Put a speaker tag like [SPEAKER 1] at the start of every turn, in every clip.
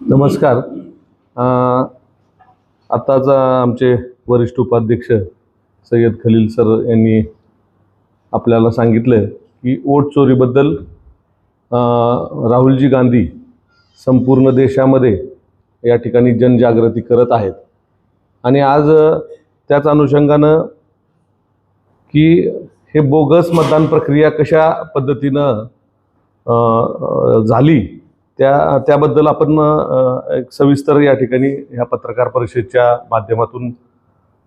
[SPEAKER 1] नमस्कार. आत्ताचा आमचे वरिष्ठ उपाध्यक्ष सय्यद खलील सर यांनी आपल्याला सांगितलं की ओट चोरीबद्दल राहुलजी गांधी संपूर्ण देशामध्ये या ठिकाणी जनजागृती करत आहेत. आणि आज त्याच अनुषंगानं की हे बोगस मतदान प्रक्रिया कशा पद्धतीनं झाली त्या त्याबद्दल आपण एक सविस्तर या ठिकाणी ह्या पत्रकार परिषदेच्या माध्यमातून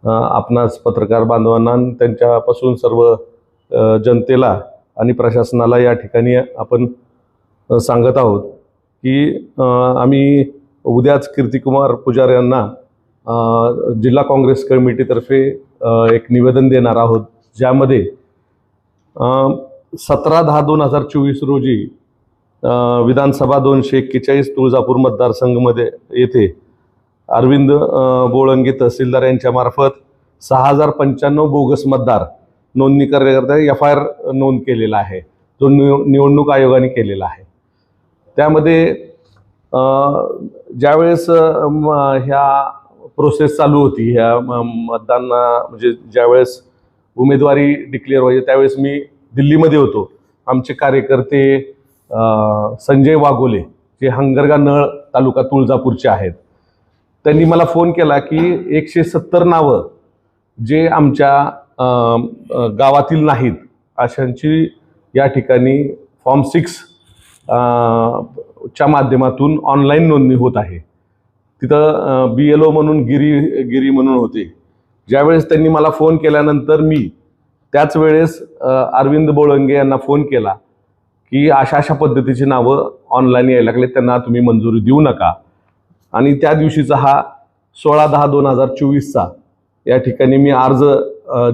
[SPEAKER 1] आपणास पत्रकार बांधवांना त्यांच्यापासून सर्व जनतेला आणि प्रशासनाला या ठिकाणी आपण सांगत आहोत की आम्ही उद्याच कीर्तिकुमार पुजार यांना जिल्हा काँग्रेस कमिटीतर्फे एक निवेदन देणार आहोत. ज्यामध्ये सतरा दहा दोन हजार चोवीस रोजी विधानसभा दोनशे एक्केचाळीस तुळजापूर मतदारसंघमध्ये येथे अरविंद बोळंगी तहसीलदार यांच्या मार्फत सहा हजार पंच्याण्णव बोगस मतदार नोंदणी करण्याकरता एफ आय आर नोंद केलेला आहे. जो निव निवडणूक आयोगाने केलेला आहे. त्यामध्ये ज्यावेळेस ह्या प्रोसेस चालू होती ह्या म- मतदान म्हणजे ज्यावेळेस उमेदवारी डिक्लेअर व्हायची त्यावेळेस मी दिल्लीमध्ये होतो. आमचे कार्यकर्ते संजय वाघोले जे हंगरगा नळ तालुका तुळजापूरचे आहेत. त्यांनी मला फोन केला की एकशे सत्तर नावं जे आमच्या गावातील नाहीत अशांची या ठिकाणी फॉर्म सिक्स च्या माध्यमातून ऑनलाईन नोंदणी होत आहे. तिथं बी एल ओ म्हणून गिरी गिरी म्हणून होते. ज्यावेळेस त्यांनी मला फोन केल्यानंतर मी त्याच वेळेस अरविंद बोळंगे यांना फोन केला. की अशा अशा पद्धतीची नावं ऑनलाईन यायला लागले त्यांना तुम्ही मंजुरी देऊ नका. आणि त्या दिवशीचा हा सोळा दहा दोन हजार चोवीसचा या ठिकाणी मी अर्ज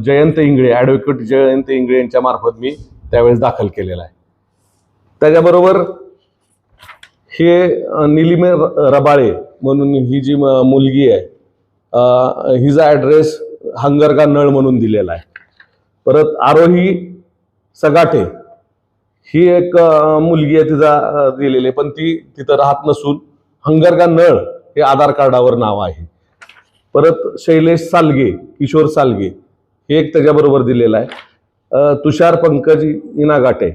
[SPEAKER 1] जयंत इंगळे ॲडव्होकेट जयंत इंगळे यांच्या मार्फत मी त्यावेळेस दाखल केलेला आहे. त्याच्याबरोबर हे निलिमे र- रबाळे म्हणून ही जी म- मुलगी आहे हिचा ॲड्रेस हंगरगा नळ म्हणून दिलेला आहे. परत आरोही सगाटे ही एक मुलगी आहे तिचा दिलेली आहे पण ती तिथं राहत नसून हंगरगा नळ हे आधार कार्डावर नाव आहे. परत शैलेश सालगे किशोर सालगे हे एक त्याच्याबरोबर दिलेलं आहे. तुषार पंकज इनागाटे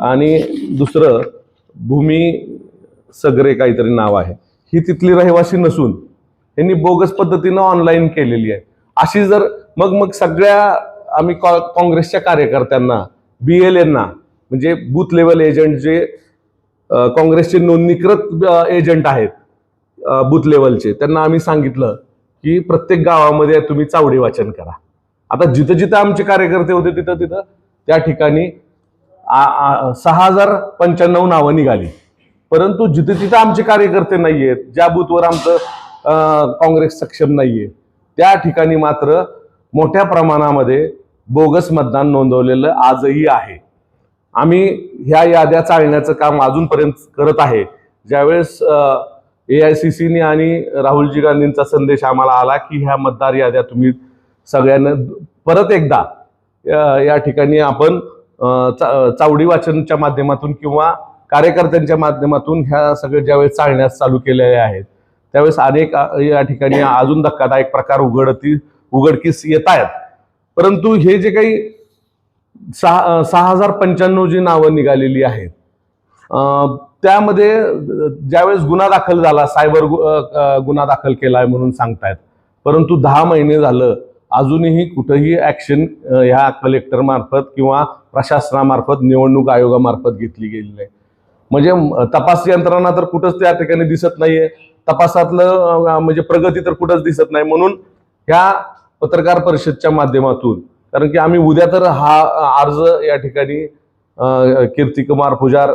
[SPEAKER 1] आणि दुसरं भूमी सगरे काहीतरी नाव आहे. ही तिथली रहिवासी नसून यांनी बोगस पद्धतीनं ऑनलाईन केलेली आहे. अशी जर मग मग सगळ्या आम्ही कॉ काँग्रेसच्या कार्यकर्त्यांना बी एल एंना म्हणजे बूथ लेवल एजंट जे काँग्रेसचे नोंदणीकृत एजंट आहेत बूथ लेवलचे त्यांना आम्ही सांगितलं की प्रत्येक गावामध्ये तुम्ही चावडी वाचन करा. आता जिथं जिथं आमचे कार्यकर्ते होते तिथं तिथं त्या ठिकाणी आ- सहा हजार पंच्याण्णव नावं निघाली. परंतु जिथे जिथं आमचे कार्यकर्ते नाही आहेत ज्या बूथवर आमचं काँग्रेस सक्षम नाहीये त्या ठिकाणी मात्र मोठ्या प्रमाणामध्ये बोगस मतदान नोंदवलेलं आजही आहे. आम्ही ह्या याद्या चालण्याचं काम अजूनपर्यंत करत आहे. ज्यावेळेस ए आय सी सीने आणि राहुलजी गांधींचा संदेश आम्हाला आला की ह्या मतदार याद्या तुम्ही सगळ्यांना परत एकदा या- या ठिकाणी आपण चा- चावडी वाचनच्या माध्यमातून किंवा कार्यकर्त्यांच्या माध्यमातून ह्या सगळ्या ज्यावेळेस चालण्यास चालू केलेले आहेत त्यावेळेस अनेक या ठिकाणी अजून धक्कादायक प्रकार उघडती उघडकीस येत आहेत. परंतु हे जे काही सहा सहा हजार पंच्याण्णव जी नावं निघालेली आहेत. त्यामध्ये ज्यावेळेस गुन्हा दाखल झाला सायबर गु- गुन्हा दाखल केला आहे म्हणून सांगतायत. परंतु दहा महिने झालं अजूनही कुठंही ॲक्शन ह्या कलेक्टरमार्फत किंवा प्रशासनामार्फत निवडणूक आयोगामार्फत घेतली गेली नाही. म्हणजे तपास यंत्रणा तर कुठंच त्या ठिकाणी दिसत नाहीये. तपासातलं म्हणजे प्रगती तर कुठंच दिसत नाही. म्हणून ह्या पत्रकार परिषदच्या माध्यमातून कारण की आम्ही उद्या तर हा अर्ज या ठिकाणी कीर्तिकुमार पुजार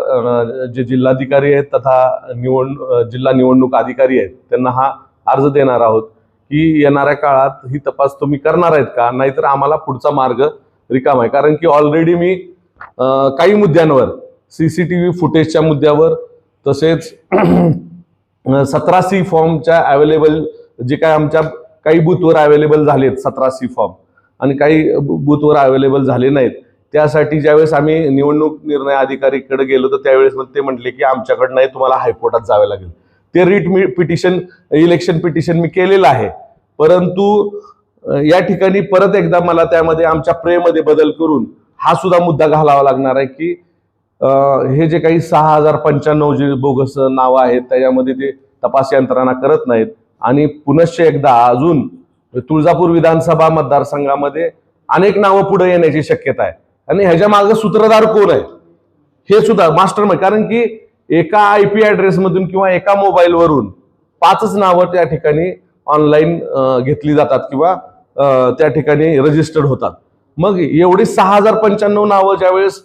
[SPEAKER 1] जे जिल्हाधिकारी आहेत तथा निवड जिल्हा निवडणूक अधिकारी आहेत त्यांना हा अर्ज देणार आहोत की येणाऱ्या काळात ही तपास तुम्ही करणार आहेत का? नाहीतर आम्हाला पुढचा मार्ग रिकाम आहे. कारण की ऑलरेडी मी काही मुद्द्यांवर सी सी टी व्ही फुटेजच्या मुद्द्यावर तसेच सतरा सी फॉर्मच्या अवेलेबल जे काय आमच्या काही बूथवर अवेलेबल झालेत सतरा सी फॉर्म आणि काही बूथवर अवेलेबल झाले नाहीत. त्यासाठी ज्यावेळेस आम्ही निवडणूक निर्णय अधिकारीकडे गेलो तर त्यावेळेस मग ते म्हटले की आमच्याकडे नाही तुम्हाला हायकोर्टात जावे लागेल. ते रिट मी पिटिशन इलेक्शन पिटिशन मी केलेलं आहे. परंतु या ठिकाणी परत एकदा मला त्यामध्ये आमच्या प्रेमध्ये बदल करून हा सुद्धा मुद्दा घालावा लागणार आहे की हे जे काही सहा हजार पंच्याण्णव जे बोगस नावं आहेत त्याच्यामध्ये ते तपास यंत्रणा करत नाहीत. आणि पुनश्च एकदा अजून म्हणजे तुळजापूर विधानसभा मतदारसंघामध्ये अनेक नावं पुढे येण्याची शक्यता आहे. आणि ह्याच्या मागे सूत्रधार कोण आहे हे सुद्धा मास्टर कारण की एका आय पी ॲड्रेसमधून किंवा एका मोबाईलवरून पाचच नावं त्या ठिकाणी ऑनलाईन घेतली जातात किंवा त्या ठिकाणी रजिस्टर्ड होतात. मग एवढी सहा हजार पंच्याण्णव नावं ज्यावेळेस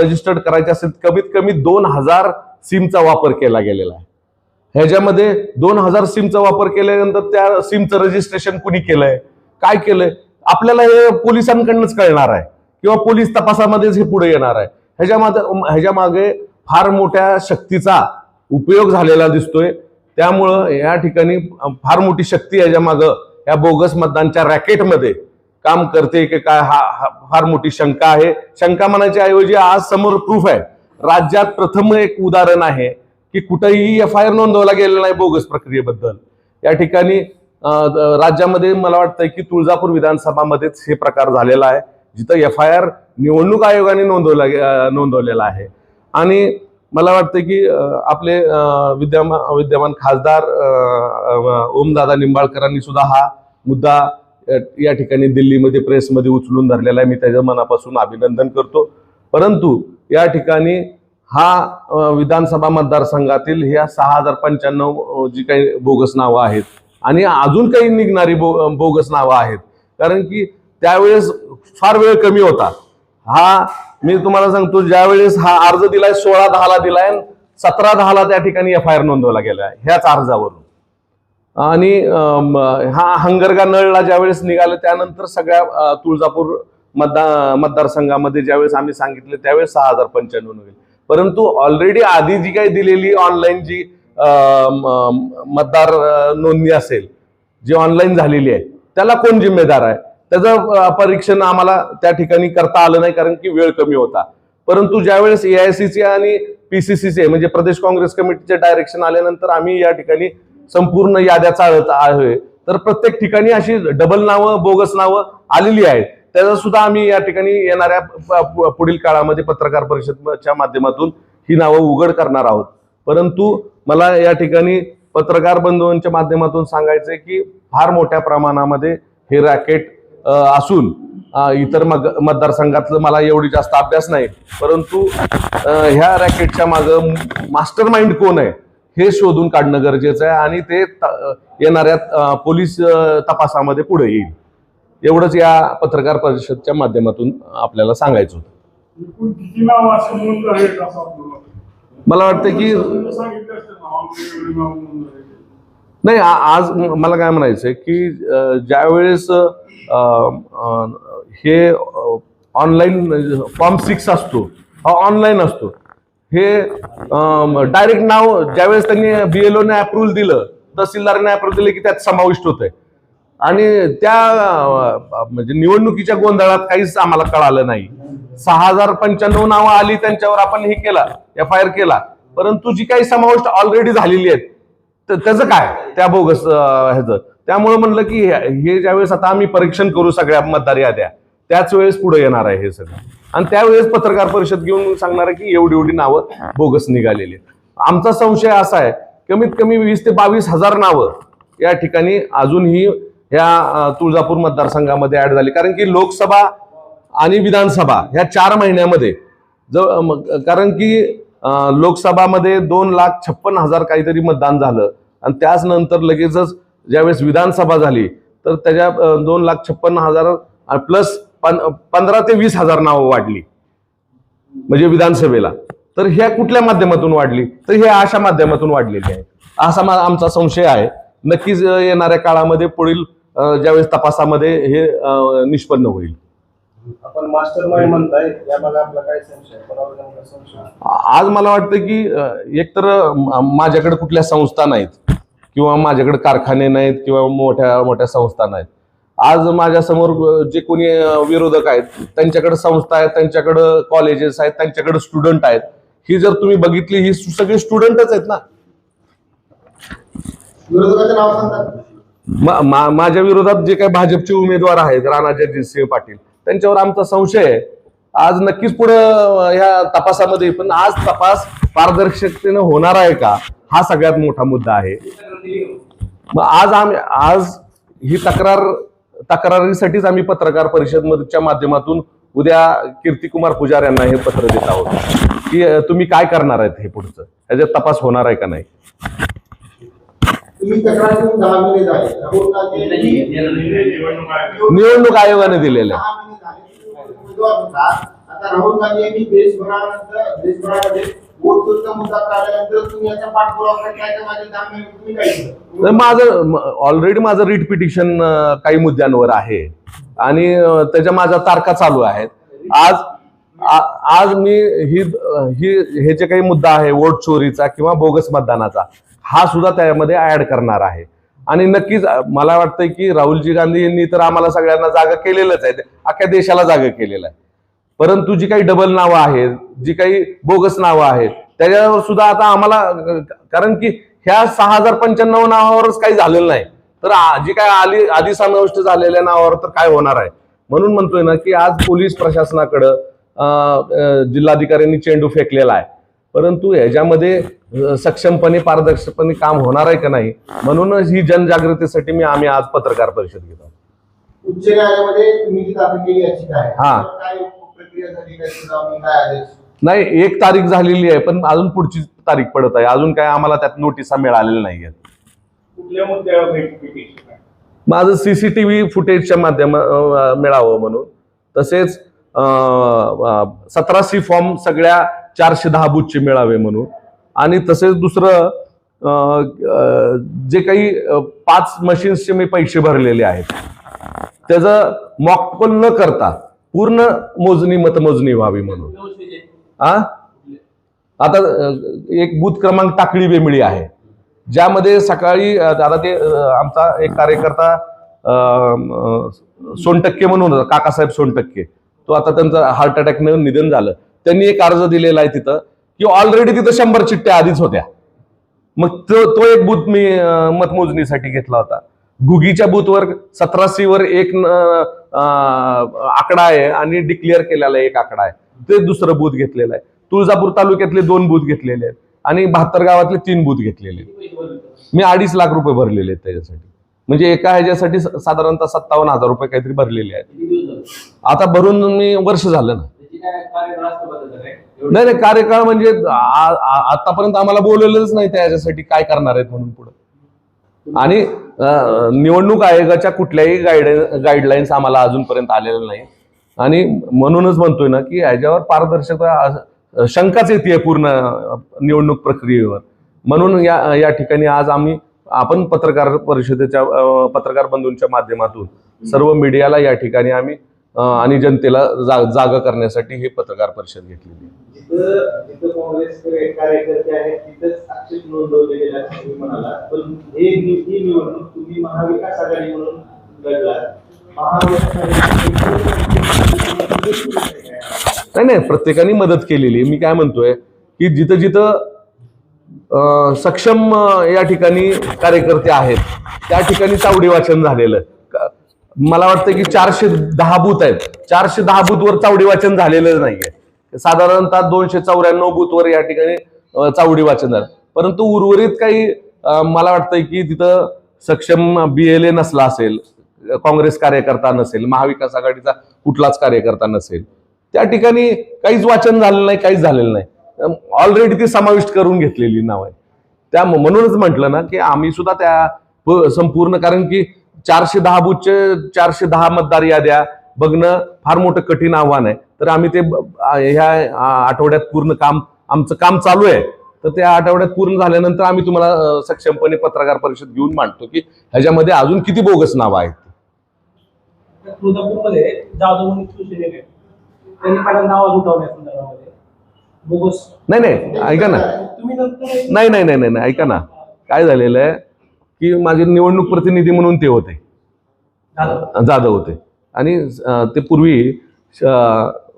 [SPEAKER 1] रजिस्टर्ड करायची असेल कमीत कमी दोन हजार सिमचा वापर केला गेलेला आहे. ह्याच्यामध्ये दोन हजार सिमचा वापर केल्यानंतर त्या सिमचं रजिस्ट्रेशन कुणी केलंय? काय केलंय? आपल्याला हे पोलिसांकडनंच कळणार आहे. किंवा पोलीस तपासामध्येच हे पुढे येणार आहे. ह्याच्या मागे ह्याच्या मागे फार मोठ्या शक्तीचा उपयोग झालेला दिसतोय. त्यामुळं या ठिकाणी फार मोठी शक्ती ह्याच्या मागं या बोगस मतदानच्या रॅकेटमध्ये काम करते की काय हा हा फार मोठी शंका आहे. शंका म्हणायच्या ऐवजी आज समोर प्रूफ आहे. राज्यात प्रथम एक उदाहरण आहे. की कुठेही एफ आय आर नोंदवला गेलेला नाही बोगस प्रक्रियेबद्दल. या ठिकाणी राज्यामध्ये मला वाटतंय की तुळजापूर विधानसभामध्येच हे प्रकार झालेला आहे. जिथं एफ आय आर निवडणूक आयोगाने नोंदवला गे- नोंदवलेला आहे. आणि मला वाटतं की आपले विद्यमा विद्यमान विद्यमान खासदार ओमदादा निंबाळकरांनी सुद्धा हा मुद्दा या ठिकाणी दिल्लीमध्ये प्रेसमध्ये उचलून धरलेला आहे. मी त्याच्या मनापासून अभिनंदन करतो. परंतु या ठिकाणी हा विधानसभा मतदारसंघातील ह्या सहा हजार पंच्याण्णव जी काही बोगस नावं आहेत आणि अजून काही निघणारी बो बोगस नावं आहेत. कारण की त्यावेळेस फार वेळ कमी होता. हा मी तुम्हाला सांगतो ज्यावेळेस हा अर्ज दिलाय सोळा दहाला दिलाय सतरा दहाला त्या ठिकाणी एफ आय आर नोंदवला गेलाय ह्याच अर्जावरून. आणि हा हंगरगा नळला ज्यावेळेस निघालं त्यानंतर सगळ्या तुळजापूर मतदार मतदारसंघामध्ये ज्यावेळेस आम्ही सांगितले त्यावेळेस सहा हजार पंच्याण्णव निघेल परंतु ऑलरेडी आधी जी काही दिलेली ऑनलाईन जी म- मतदार नोंदणी असेल जी ऑनलाईन झालेली आहे त्याला कोण जिम्मेदार आहे? त्याचं परीक्षण आम्हाला त्या ठिकाणी करता आलं नाही कारण की वेळ कमी होता. परंतु ज्यावेळेस एआयसीसी आणि पीसीसीचे म्हणजे प्रदेश काँग्रेस कमिटीचे डायरेक्शन आल्यानंतर आम्ही या ठिकाणी संपूर्ण याद्या चालत आहे. तर प्रत्येक ठिकाणी अशी डबल नावं बोगस नावं आलेली आहेत. त्याचा सुद्धा आम्ही या ठिकाणी येणाऱ्या प- पुढील काळामध्ये पत्रकार परिषदच्या माध्यमातून ही नावं उघड करणार आहोत. परंतु मला या ठिकाणी पत्रकार बंधूंच्या माध्यमातून सांगायचंय की फार मोठ्या प्रमाणामध्ये हे रॅकेट असून इतर मग मतदारसंघातलं मला एवढी जास्त अभ्यास नाही. परंतु ह्या रॅकेटच्या मागं मास्टर माइंड कोण आहे हे शोधून काढणं गरजेचं आहे आणि ते त- येणाऱ्या पोलीस तपासामध्ये पुढे येईल. एवढंच या पत्रकार परिषदच्या माध्यमातून आपल्याला सांगायचं होतं. मला वाटतं की. नाही आज मला काय म्हणायचंय की ज्यावेळेस हे ऑनलाईन फॉर्म सिक्स असतो हा ऑनलाईन असतो हे डायरेक्ट नाव ज्यावेळेस त्यांनी बीएलओने अप्रुव्हल दिलं तहसीलदाराने अप्रुव्हल दिलं की त्यात समाविष्ट होतंय. आणि त्या म्हणजे निवडणुकीच्या गोंधळात काहीच आम्हाला कळालं नाही. सहा हजार पंच्याण्णव नावं आली त्यांच्यावर आपण हे केला एफ आय आर केला. परंतु जी काही समाविष्ट ऑलरेडी झालेली आहेत तर त्याचं काय? त्या बोगस ह्याचं. त्यामुळे म्हणलं की हे हे ज्यावेळेस आता आम्ही परीक्षण करू सगळ्या मतदार याद्या त्याच वेळेस पुढे येणार आहे हे सगळं. आणि त्यावेळेस पत्रकार परिषद घेऊन सांगणार आहे की एवढी एवढी नावं बोगस निघालेली आहेत. आमचा संशय असा आहे कमीत कमी वीस ते बावीस हजार नावं या ठिकाणी अजूनही ह्या तुळजापूर मतदारसंघामध्ये ऍड झाली. कारण की लोकसभा आणि विधानसभा ह्या चार महिन्यामध्ये ज- कारण की लोकसभामध्ये दोन लाख छप्पन हजार काहीतरी मतदान झालं. आणि त्याच नंतर लगेचच ज्यावेळेस विधानसभा झाली तर त्याच्या दोन लाख छप्पन हजार प्लस पंधरा ते वीस हजार नावं वाढली. म्हणजे विधानसभेला. तर ह्या कुठल्या माध्यमातून वाढली? तर हे अशा माध्यमातून वाढलेली आहे. असा मा- आमचा संशय आहे. नक्कीच येणाऱ्या काळामध्ये पुढील ज्यावेळेस तपासामध्ये हे निष्पन्न होईल.
[SPEAKER 2] आपण मास्टर म्हणताय आपला काय संशय?
[SPEAKER 1] आज मला वाटतं की एकतर माझ्याकडे कुठल्या संस्था नाहीत किंवा माझ्याकडे कारखाने नाहीत किंवा मोठ्या मोठ्या संस्था नाहीत. आज माझ्यासमोर जे कोणी विरोधक आहेत त्यांच्याकडे संस्था आहेत त्यांच्याकडे कॉलेजेस आहेत त्यांच्याकडे स्टुडंट आहेत. ही जर तुम्ही बघितली ही सगळी स्टुडंटच आहेत ना.
[SPEAKER 2] विरोधकाचं नाव सांगतात
[SPEAKER 1] माझ्या विरोधात जे काही भाजपचे उमेदवार आहेत राणा जगजितसिंह पाटील त्यांच्यावर आमचा संशय आहे. आज नक्कीच पुढे ह्या तपासामध्ये पण आज तपास पारदर्शकतेनं होणार आहे का? हा सगळ्यात मोठा मुद्दा आहे. मग आज आम्ही आज ही तक्रार तक्रारीसाठीच आम्ही पत्रकार परिषदच्या माध्यमातून उद्या कीर्तिकुमार पुजार यांना हे पत्र देत आहोत. की तुम्ही काय करणार आहेत हे पुढचं? ह्याच्यात तपास होणार आहे का नाही?
[SPEAKER 2] तुम्ही तक्रार देऊन दहा महिने झाले. राहुल गांधी यांनी
[SPEAKER 3] निवडणूक आयोग.
[SPEAKER 1] निवडणूक आयोगाने दिलेलं आहे.
[SPEAKER 2] दहा महिने झाले. तुम्ही उमेदवार होता. आता राहुल गांधी यांनी देशभरानंतर देशभरामध्ये वोट चोरीचा मुद्दा काढल्यानंतर तुम्ही याचा पाठपुरावा करताय का माझे दहा महिने तुम्ही काय केलं
[SPEAKER 1] तर माझं ऑलरेडी माझं रिट पिटिशन काही मुद्द्यांवर आहे. आणि अं, त्याच्या माझ्या तारखा चालू आहेत. आज आ- आज मी ही ही हे जे काही मुद्दा आहे वोट चोरीचा किंवा बोगस मतदानाचा हा सुद्धा त्यामध्ये ऍड करणार आहे. आणि नक्कीच मला वाटतंय की राहुलजी गांधी यांनी तर आम्हाला सगळ्यांना जागा केलेलंच आहे. अख्ख्या देशाला जागा केलेलं आहे. परंतु जी काही डबल नावं आहेत जी काही बोगस नावं आहेत त्याच्यावर सुद्धा आता आम्हाला कारण की ह्या सहा हजार पंच्याण्णव नावावरच काही झालेलं नाही. तर जी काय आली आधी समाविष्ट झालेल्या नावावर तर काय होणार आहे? म्हणून म्हणतोय ना की आज पोलीस प्रशासनाकडं जिल्हाधिकाऱ्यांनी चेंडू फेकलेला आहे. परंतु ह्याच्यामध्ये सक्षमपणे पारदर्शकपणे काम होणार आहे का नाही म्हणूनच ही जनजागृतीसाठी मी आम्ही आज पत्रकार परिषद घेत
[SPEAKER 2] उच्च न्यायालयामध्ये
[SPEAKER 1] हा. नाही एक तारीख झालेली आहे पण अजून पुढची तारीख पडत आहे. अजून काय आम्हाला त्यात नोटिसा मिळालेल्या नाही आहेत. माझं सीसीटीव्ही फुटेजच्या माध्यम मिळावं म्हणून. तसेच सतरा सी फॉर्म सगळ्या चारशे दहा बुथचे मिळावे म्हणून. आणि तसेच दुसरं जे काही पाच मशीन्सचे मी पैसे भरलेले आहेत. त्याचं मॉकपोल न करता पूर्ण मोजणी मतमोजणी व्हावी म्हणून. आ? आता एक बूथ क्रमांक टाकळी वेमळी आहे. ज्यामध्ये सकाळी आता ते आमचा एक कार्यकर्ता सोनटक्के म्हणून होता काकासाहेब सोनटक्के. तो आता त्यांचं हार्ट अटॅकनं निधन झालं. त्यांनी एक अर्ज दिलेला आहे तिथं की ऑलरेडी तिथं शंभर चिठ्ठ्या आधीच होत्या. मग तो तो एक बूथ मी मतमोजणीसाठी घेतला होता. गुगीच्या बूथवर सतरा सी वर एक आकडा आहे आणि डिक्लेअर केलेला एक आकडा आहे. ते दुसरं बूथ घेतलेलं आहे. तुळजापूर तालुक्यातले दोन बूथ घेतलेले आहेत आणि बहात्तर गावातले तीन बूथ घेतलेले आहेत. मी अडीच लाख रुपये भरलेले आहेत त्याच्यासाठी. म्हणजे एका ह्याच्यासाठी साधारणतः सत्तावन्न हजार रुपये काहीतरी भरलेले आहेत. आता भरून मी वर्ष झालं ना. नाही नाही कार्यकाळ म्हणजे आतापर्यंत आम्हाला बोलवलेलंच नाही त्याच्यासाठी काय करणार आहेत म्हणून पुढे. आणि निवडणूक आयोगाच्या कुठल्याही गाईड गाईडलाईन्स आम्हाला अजूनपर्यंत आलेल्या नाही. आणि म्हणूनच म्हणतोय ना की याच्यावर पारदर्शकता शंकाच येते पूर्ण निवडणूक प्रक्रियेवर. म्हणून या या ठिकाणी आज आम्ही आपण पत्रकार परिषदेच्या पत्रकार बंधूंच्या माध्यमातून सर्व मीडियाला या ठिकाणी आम्ही आणि जनतेला जा जागा करण्यासाठी हे पत्रकार परिषद घेतलेली आहे. नाही नाही प्रत्येकाने मदत केलेली आहे. मी काय म्हणतोय की जिथं जिथं सक्षम या ठिकाणी कार्यकर्ते आहेत त्या ठिकाणी चावडी वाचन झालेलं क- मला वाटतं की चारशे दहा बूथ आहेत. चारशे दहा बूथवर चावडी वाचन झालेलं नाहीये. साधारणतः दोनशे चौऱ्याण्णव बूथवर या ठिकाणी चावडी वाचन झालं. परंतु उर्वरित काही मला वाटतंय की तिथं सक्षम बी एल ए नसला असेल काँग्रेस कार्यकर्ता नसेल महाविकास आघाडीचा कुठलाच कार्यकर्ता नसेल त्या ठिकाणी काहीच वाचन झालेलं नाही काहीच झालेलं नाही. ऑलरेडी ती समाविष्ट करून घेतलेली नाव आहे त्या म्हणूनच म्हटलं ना की आम्ही सुद्धा त्या संपूर्ण कारण की चारशे दहा बुथचे चारशे दहा मतदार याद्या. बघणं फार मोठं कठीण आव्हान आहे. तर आम्ही ते ह्या आठवड्यात पूर्ण काम आमचं काम चालू आहे. तर त्या आठवड्यात पूर्ण झाल्यानंतर आम्ही तुम्हाला सक्षमपणे पत्रकार परिषद घेऊन मांडतो की ह्याच्यामध्ये अजून किती बोगस नावं आहेत? नाही नाही ऐका ना. नाही नाही नाही नाही, ऐका ना. काय झालेलं आहे? की माझे निवडणूक प्रतिनिधी म्हणून ते होते. जाधव. होते. आणि ते पूर्वी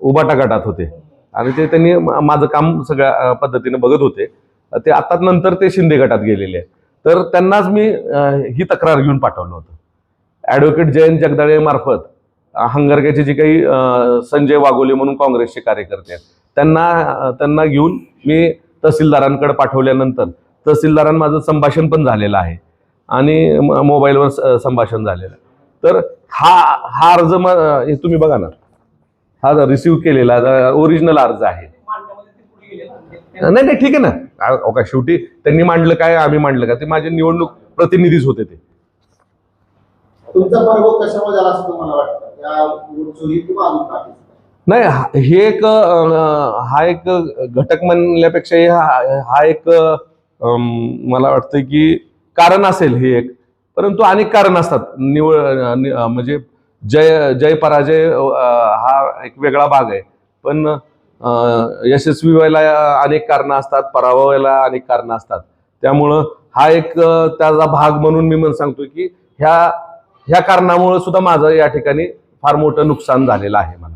[SPEAKER 1] उबाटा गटात होते. आणि ते त्यांनी माझं काम सगळ्या पद्धतीने बघत होते. ते आता नंतर ते शिंदे गटात गेलेले आहे तर त्यांनाच मी ही तक्रार घेऊन पाठवलं होतं. ॲडव्होकेट जयंत जगदाळे मार्फत अं, हंगरग्याचे जे काही संजय वाघोले म्हणून काँग्रेसचे कार्यकर्ते आहेत त्यांना त्यांना घेऊन मी तहसीलदारांकडे पाठवल्यानंतर तहसीलदारांना माझं संभाषण पण झालेलं आहे. आणि मोबाईलवर संभाषण झालेलं. तर हा हा अर्ज हे तुम्ही बघा ना. हा रिसिव्ह केलेला ओरिजिनल अर्ज आहे. नाही नाही ठीक आहे ना. आ- अहो का शेवटी त्यांनी मांडलं काय आम्ही मांडलं का? ते माझे निवडणूक प्रतिनिधीच होते ते. नाही हा- हे एक हा एक घटक म्हणल्यापेक्षा हे हा हा एक मला वाटतं की कारण असेल हे एक. परंतु अनेक कारण असतात. निवड नि- म्हणजे जय जय पराजय हा एक वेगळा भाग आहे. पण यशस्वी व्हायला अनेक कारणं असतात पराभव व्हायला अनेक कारणं असतात. त्यामुळं हा एक त्याचा भाग म्हणून मी म्हण सांगतो की ह्या ह्या कारणामुळे सुद्धा माझं या ठिकाणी फार मोठं नुकसान झालेलं आहे मला.